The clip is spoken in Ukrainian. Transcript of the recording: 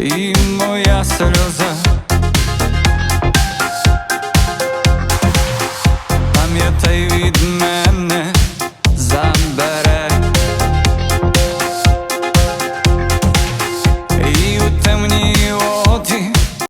і моя сльоза.